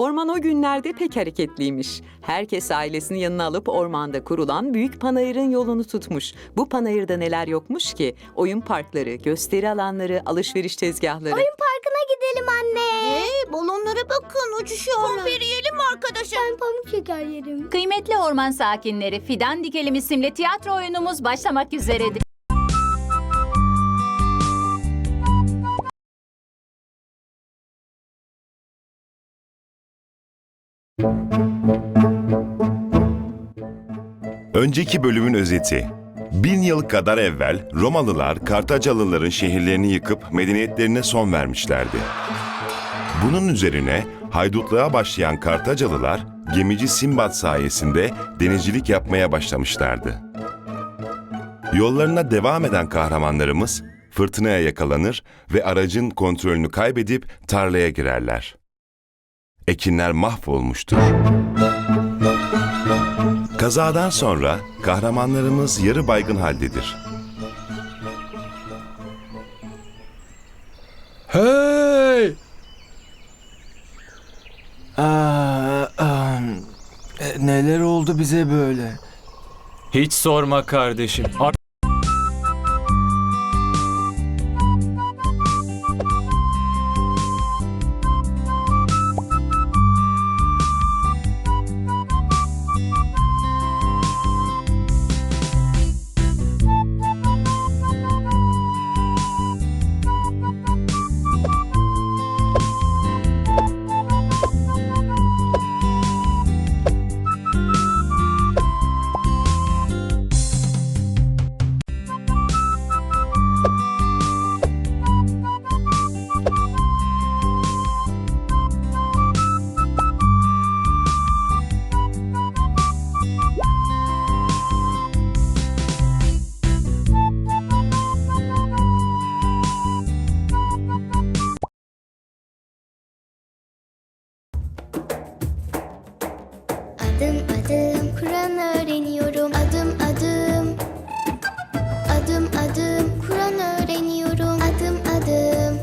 Orman o günlerde pek hareketliymiş. Herkes ailesini yanına alıp ormanda kurulan büyük panayırın yolunu tutmuş. Bu panayırda neler yokmuş ki? Oyun parkları, gösteri alanları, alışveriş tezgahları. Oyun parkına gidelim anne. Hey, balonlara bakın uçuşuyorlar. Kumpir yiyelim mi arkadaşım? Ben pamuk şeker yerim. Kıymetli orman sakinleri, Fidan Dikelim isimli tiyatro oyunumuz başlamak üzeredir. Önceki bölümün özeti. Bin yıl kadar evvel Romalılar Kartacalıların şehirlerini yıkıp medeniyetlerine son vermişlerdi. Bunun üzerine haydutluğa başlayan Kartacalılar gemici Simbad sayesinde denizcilik yapmaya başlamışlardı. Yollarına devam eden kahramanlarımız fırtınaya yakalanır ve aracın kontrolünü kaybedip tarlaya girerler. Ekinler mahvolmuştur. Kazadan sonra kahramanlarımız yarı baygın haldedir. Hey! Aa, ah, e, neler oldu bize böyle? Hiç sorma kardeşim. Ar- Adım adım Kur'an öğreniyorum. Adım adım. Adım adım Kur'an öğreniyorum. Adım adım.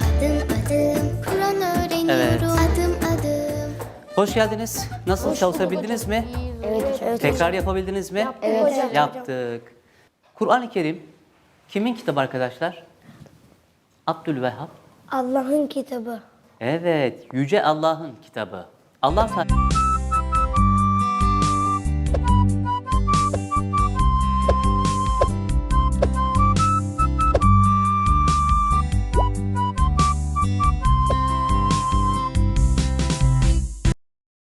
Adım adım Kur'an öğreniyorum. Evet. Adım adım. Hoş geldiniz. Nasıl çalışabildiniz mi? Evet, evet. Tekrar yapabildiniz mi? Evet. Yaptık. Kur'an-ı Kerim kimin kitabı arkadaşlar? Abdülvehhab. Allah'ın kitabı. Evet, yüce Allah'ın kitabı. Allah Teala